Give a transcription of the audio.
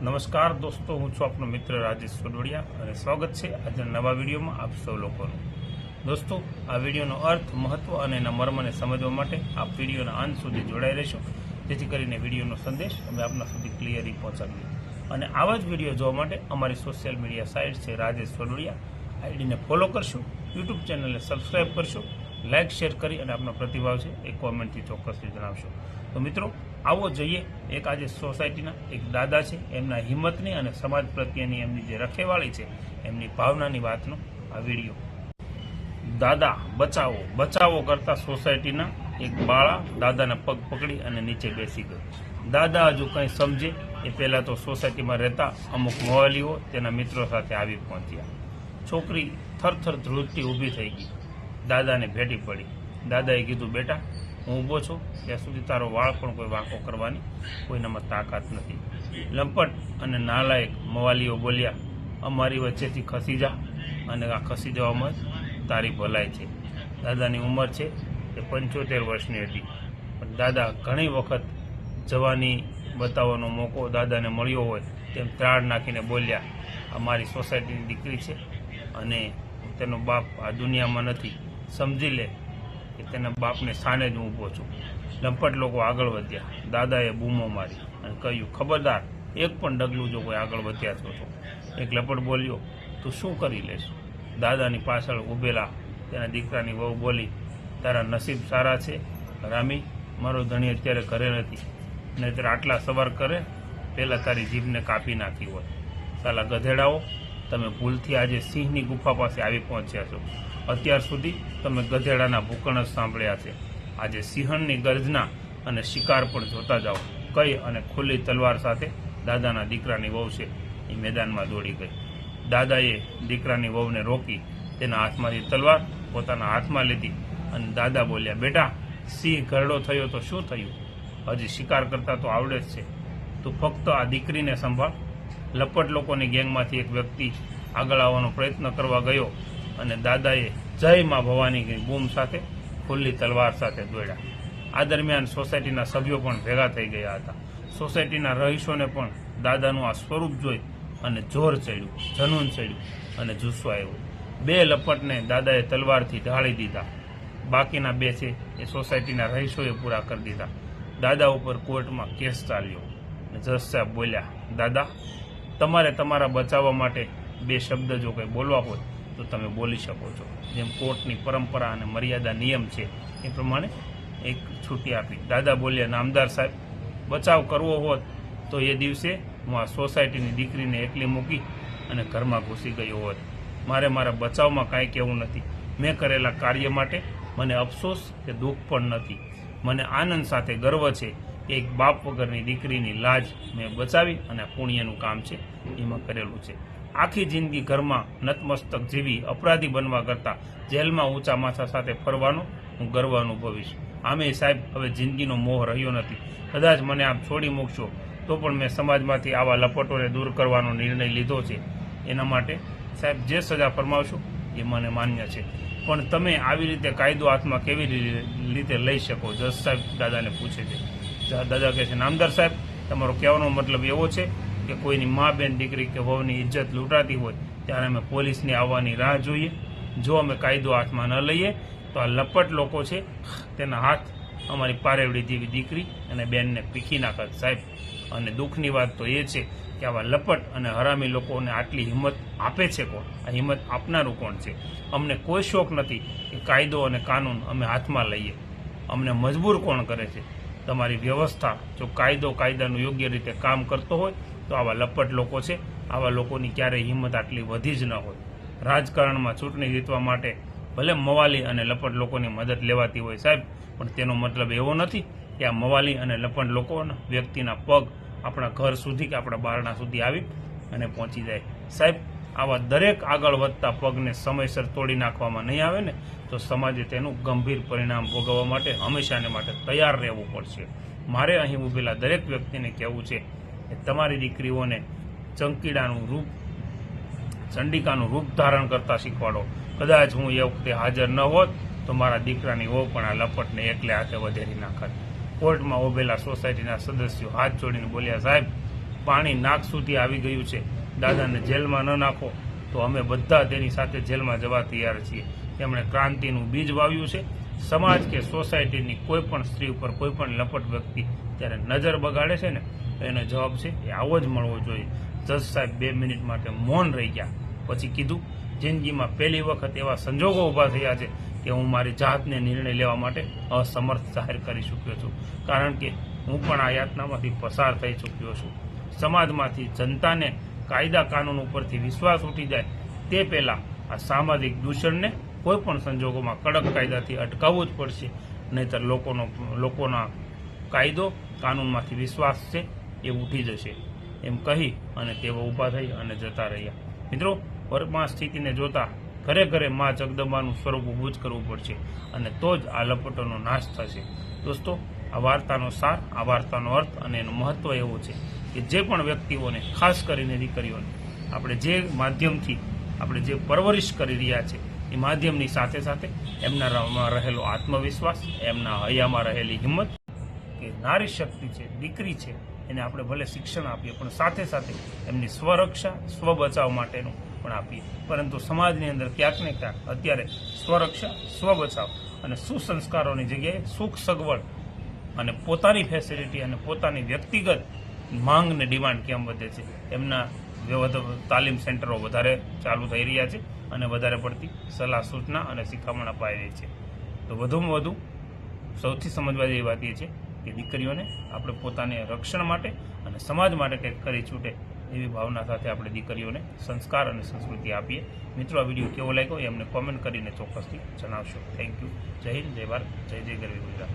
નમસ્કાર દોસ્તો, હું છું આપનો મિત્ર રાજેશ સોડોડિયા અને સ્વાગત છે આજના નવા વિડીયોમાં આપ સૌ લોકોનું. દોસ્તો, આ વિડીયોનો અર્થ, મહત્વ અને એના મર્મને સમજવા માટે આપ વિડીયોના અંત સુધી જોડાઈ રહેશો. જેથી કરીને વિડીયોનો સંદેશ અમે આપના સુધી ક્લિયરલી પહોંચાડીએ. અને આવા જ વીડિયો જોવા માટે અમારી સોશિયલ મીડિયા સાઇટ છે રાજેશ સોડોડિયા આઈડીને ફોલો કરશો, યુટ્યુબ ચેનલને સબસ્ક્રાઈબ કરશો લાઇક શેર કરી અને આપનો પ્રતિભાવ છે એ કોમેન્ટથી ચોક્કસથી જણાવશો. તો મિત્રો, આવો જોઈએ. એક આજે સોસાયટીના એક દાદા છે, એમના હિંમતની અને સમાજ પ્રત્યેની એમની જે રખેવાળી છે, એમની ભાવનાની વાતનો આ વીડિયો. દાદા, બચાવો. બચાવો કરતા સોસાયટીના એક બાળા દાદાના પગ પકડી અને નીચે બેસી ગયો. દાદા હજુ કંઈ સમજે એ પહેલાં તો સોસાયટીમાં રહેતા અમુક મોવાલીઓ તેના મિત્રો સાથે આવી પહોંચ્યા. છોકરી થરથર ધ્રુજતી ઊભી થઈ ગઈ. દાદાને ભેટી પડી. દાદાએ કીધું, બેટા, હું ઊભો છું. ત્યાં સુધી તારો વાળ પણ કોઈ વાંકો કરવાની કોઈનામાં તાકાત નથી. લંપટ અને નાલાયક મવાલીઓ બોલ્યા, અમારી વચ્ચેથી ખસી જા અને આ ખસી જવામાં તારી ભલાઈ છે. દાદાની ઉંમર છે એ પંચોતેર વર્ષની હતી. પણ દાદા ઘણી વખત જવાની બતાવવાનો મોકો દાદાને મળ્યો હોય તેમ ત્રાળ નાખીને બોલ્યા, આ મારી સોસાયટીની દીકરી છે અને તેનો બાપ આ દુનિયામાં નથી. સમજી લે કે તેના બાપને સાને જ હું ઊભો છું. લંપટ લોકો આગળ વધ્યા. દાદાએ બૂમો મારી અને કહ્યું, ખબરદાર, એક પણ ડગલું જો કોઈ આગળ વધ્યા છો તો એક લપટ બોલ્યો, તું શું કરી લેશ? દાદાની પાછળ ઊભેલા તેના દીકરાની વહુ બોલી, તારા નસીબ સારા છે. રામી, મારો ધણી અત્યારે ઘરે નથી. નહીતર આટલા સવાર કરે, પહેલાં તારી જીભને કાપી નાખી હોય. સાલા ગધેડાઓ, તમે ભૂલથી આજે સિંહની ગુફા પાસે આવી પહોંચ્યા છો. અત્યાર સુધી તમે ગધેડાના ભૂકણ સાંભળ્યા છે. આજે સિંહણની ગર્જના અને શિકાર પણ જોતા જાઓ. કઈ અને ખુલ્લી તલવાર સાથે દાદાના દીકરાની વહુ છે. એ મેદાનમાં દોડી ગઈ. દાદાએ દીકરાની વહુને રોકી તેના હાથમાંથી તલવાર પોતાના હાથમાં લીધી અને દાદા બોલ્યા, બેટા, સિંહ ઘરડો થયો તો શું થયું? હજી શિકાર કરતા તો આવડે જ છે. તું ફક્ત આ દીકરીને સંભાળ. લપટ લોકોની ગેંગમાંથી એક વ્યક્તિ આગળ આવવાનો પ્રયત્ન કરવા ગયો અને દાદાએ જય માં ભવાની બૂમ સાથે ખુલ્લી તલવાર સાથે દોડ્યા. આ દરમિયાન સોસાયટીના સભ્યો પણ ભેગા થઈ ગયા હતા. સોસાયટીના રહીશોને પણ દાદાનું આ સ્વરૂપ જોઈ અને જોર ચડ્યું, જનૂન ચડ્યું અને જુસ્સો આવ્યો. બે લપટને દાદાએ તલવારથી ઢાળી દીધા. બાકીના બે છે એ સોસાયટીના રહીશોએ પૂરા કરી દીધા. દાદા ઉપર કોર્ટમાં કેસ ચાલ્યો જજ સાહેબ બોલ્યા, દાદા, તમારે તમારા બચાવવા માટે બે શબ્દ જો કંઈ બોલવા હોય તો તમે બોલી શકો છો. જેમ કોર્ટની પરંપરા અને મર્યાદા નિયમ છે, એ પ્રમાણે એક છૂટી આપી. દાદા બોલ્યા, નામદાર સાહેબ, બચાવ કરવો હોત તો એ દિવસે હું આ સોસાયટીની દીકરીને એકલી મૂકી અને ઘરમાં ઘૂસી ગયો હોત. મારે મારા બચાવમાં કાંઈ કહેવું નથી. મેં કરેલા કાર્ય માટે મને અફસોસ કે દુઃખ પણ નથી. મને આનંદ સાથે ગર્વ છે. એક બાપ વગરની દીકરીની લાજ મેં બચાવી અને પુણ્યનું કામ છે, એમાં કરેલું છે. આખી જિંદગી ઘરમાં નતમસ્તક જીવી અપરાધી બનવા કરતાં જેલમાં ઊંચા માથા સાથે ફરવાનો હું ગર્વ અનુભવીશ. આમે સાહેબ, હવે જિંદગીનો મોહ રહ્યો નથી. કદાચ મને આપ છોડી મૂકશો, તો પણ મેં સમાજમાંથી આવા લપટોને દૂર કરવાનો નિર્ણય લીધો છે. એના માટે સાહેબ, જે સજા ફરમાવશો એ મને માન્ય છે. પણ તમે આવી રીતે કાયદો હાથમાં કેવી રીતે લઈ શકો? જજ સાહેબ દાદાને પૂછે છે. દાદા કહે છે, નામદાર સાહેબ, તમારો કહેવાનો મતલબ એવો છે કે કોઈની મા બેન દીકરી કે વહુની ઇજ્જત લૂંટાતી હોય, ત્યારે અમે પોલીસની આવવાની રાહ જોઈએ. જો અમે કાયદો હાથમાં ન લઈએ, તો આ લપટ લોકો છે, તેના હાથ અમારી પારેવડી જેવી દીકરી અને બેનને પીખી નાખત. સાહેબ, અને દુઃખની વાત તો એ છે કે આવા લપટ અને હરામી લોકોને આટલી હિંમત આપે છે કોણ? આ હિંમત આપનારું કોણ છે? અમને કોઈ શોખ નથી કે કાયદો અને કાનૂન અમે હાથમાં લઈએ. અમને મજબૂર કોણ કરે છે? તમારી વ્યવસ્થા જો કાયદો કાયદાનું યોગ્ય રીતે કામ કરતો હોય તો આવા લપટ લોકો છે. આવા લોકોની ક્યારેય હિંમત આટલી વધી જ ન હોય. રાજકારણમાં ચૂંટણી જીતવા માટે ભલે મવાલી અને લપટ લોકોની મદદ લેવાતી હોય સાહેબ, પણ તેનો મતલબ એવો નથી કે આ મવાલી અને લપટ લોકોના વ્યક્તિના પગ આપણા ઘર સુધી કે આપણા બારણા સુધી આવી અને પહોંચી જાય. સાહેબ, આવા દરેક આગળ વધતા પગને સમયસર તોડી નાખવામાં નહીં આવે ને, તો સમાજે તેનું ગંભીર પરિણામ ભોગવવા માટે હંમેશાને માટે તૈયાર રહેવું પડશે. મારે અહીં ઊભેલા દરેક વ્યક્તિને કહેવું છે તમારી દીકરીઓને ચંકીડાનું રૂપ, ચંડિકાનું રૂપ ધારણ કરતા શીખવાડો. કદાચ હું એ વખતે હાજર ન હોત, તો મારા દીકરાની ઓ પણ આ લપટને એકલે હાથે વધેરી નાખત. કોર્ટમાં ઉભેલા સોસાયટીના સદસ્યો હાથ જોડીને બોલ્યા, સાહેબ, પાણી નાક સુધી આવી ગયું છે. દાદાને જેલમાં ન નાખો, તો અમે બધા તેની સાથે જેલમાં જવા તૈયાર છીએ. તેમણે ક્રાંતિનું બીજ વાવ્યું છે. સમાજ કે સોસાયટીની કોઈ પણ સ્ત્રી ઉપર કોઈ પણ લપટ વ્યક્તિ ત્યારે નજર બગાડે છે ને એનો જવાબ છે એ આવો જ મળવો જોઈએ. જજ સાહેબ બે મિનિટ માટે મૌન રહી ગયા. પછી કીધું, જિંદગીમાં પહેલી વખત એવા સંજોગો ઊભા થયા છે કે હું મારી જાતને નિર્ણય લેવા માટે અસમર્થ જાહેર કરી ચૂક્યો છું. કારણ કે હું પણ આ યાતનામાંથી પસાર થઈ ચૂક્યો છું. સમાજમાંથી જનતાને કાયદા કાનૂન ઉપરથી વિશ્વાસ ઉઠી જાય તે પહેલાં આ સામાજિક દૂષણને કોઈ પણ સંજોગોમાં કડક કાયદાથી અટકાવવું જ પડશે. નહીતર લોકોનો, લોકોના કાયદો કાનૂનમાંથી વિશ્વાસ છે એ ઉઠી જશે. એમ કહી અને તેઓ ઊભા થઈ અને જતા રહ્યા. મિત્રો વર્ગમાં સ્થિતિને જોતા ઘરે ઘરે મા જગદંબાનું સ્વરૂપ ઊભું જ કરવું પડશે અને તો જ આ લપટોનો નાશ થશે. દોસ્તો, આ વાર્તાનો સાર, આ વાર્તાનો અર્થ અને એનું મહત્વ એવું છે કે જે પણ વ્યક્તિઓને, ખાસ કરીને દીકરીઓને, આપણે જે માધ્યમથી, આપણે જે પરવરિશ કરી રહ્યા છે, એ માધ્યમની સાથે સાથે એમનામાં રહેલો આત્મવિશ્વાસ, એમના હૈયામાં રહેલી હિંમત, કે નારી શક્તિ છે, દીકરી છે એને આપણે ભલે શિક્ષણ આપીએ, પણ સાથે સાથે એમની સ્વરક્ષા સ્વ બચાવ માટેનું પણ આપીએ. પરંતુ સમાજની અંદર ક્યાંક ને ક્યાંક અત્યારે સ્વરક્ષા સ્વ બચાવ અને સુસંસ્કારોની જગ્યાએ સુખ સગવડ અને પોતાની ફેસિલિટી અને પોતાની વ્યક્તિગત માંગને ડિમાન્ડ કેમ વધે છે, એમના તાલીમ સેન્ટરો વધારે ચાલુ થઈ રહ્યા છે અને વધારે પડતી સલાહ સૂચના અને શિખામણ અપાઈ રહી છે. તો વધુમાં વધુ સૌથી સમજવા જેવી વાત એ છે કે દીકરીઓને આપણે પોતાને રક્ષણ માટે અને સમાજ માટે કંઈક કરી છૂટે એવી ભાવના સાથે આપણે દીકરીઓને સંસ્કાર અને સંસ્કૃતિ આપીએ. મિત્રો, આ વીડિયો કેવો લાગ્યો એ અમને કોમેન્ટ કરીને ચોક્કસથી જણાવશો. થેન્ક યુ જય હિન્દ, જય ભારત, જય જય ગરવી ગુજરાત.